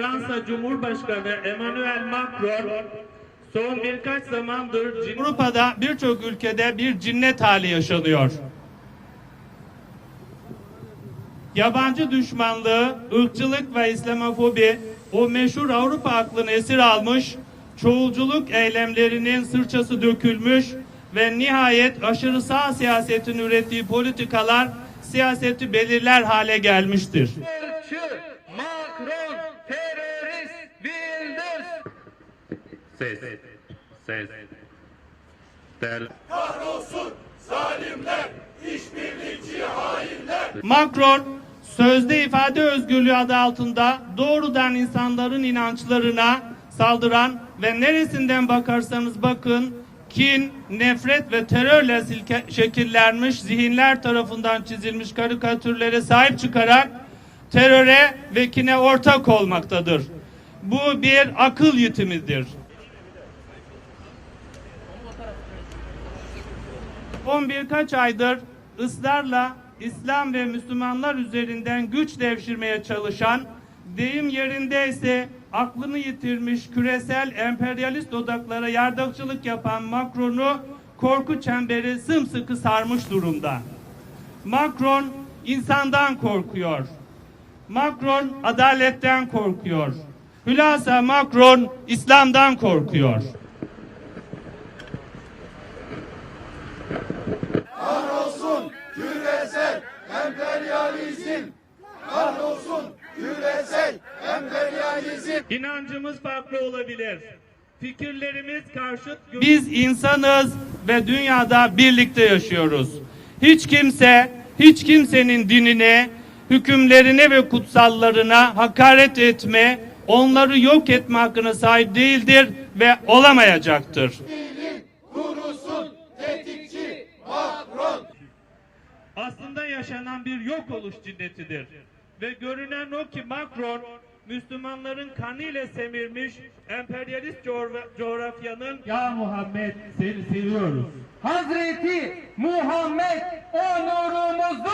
Fransa Cumhurbaşkanı Emmanuel Macron son birkaç zamandır cin- Avrupa'da birçok ülkede bir cinnet hali yaşanıyor. Yabancı düşmanlığı, ırkçılık ve İslamofobi o meşhur Avrupa aklını esir almış, çoğulculuk eylemlerinin sırçası dökülmüş ve nihayet aşırı sağ siyasetin ürettiği politikalar siyaseti belirler hale gelmiştir. Macron, Ses. Ses. Değerli. Macron sözde ifade özgürlüğü adı altında doğrudan insanların inançlarına saldıran ve neresinden bakarsanız bakın kin, nefret ve terörle silke- şekillenmiş zihinler tarafından çizilmiş karikatürlere sahip çıkarak teröre ve kine ortak olmaktadır. Bu bir akıl yitimidir. 11 kaç aydır ısrarla İslam ve Müslümanlar üzerinden güç devşirmeye çalışan, deyim yerindeyse aklını yitirmiş küresel emperyalist odaklara yardakçılık yapan Macron'u korku çemberi sımsıkı sarmış durumda. Macron insandan korkuyor. Macron adaletten korkuyor. Hülasa Macron İslam'dan korkuyor. Kahrolsun küresel emperyalizm. Kahrolsun küresel emperyalizm. İnancımız farklı olabilir. Fikirlerimiz karşıt. Biz insanız ve dünyada birlikte yaşıyoruz. Hiç kimse, hiç kimsenin dinine, hükümlerine ve kutsallarına hakaret etme, onları yok etme hakkına sahip değildir ve olamayacaktır. Aslında yaşanan bir yok oluş ciddetidir. Ve görünen o ki Macron, Müslümanların kanıyla semirmiş emperyalist coğra- coğrafyanın Ya Muhammed seni seviyoruz. Hazreti Muhammed onurumu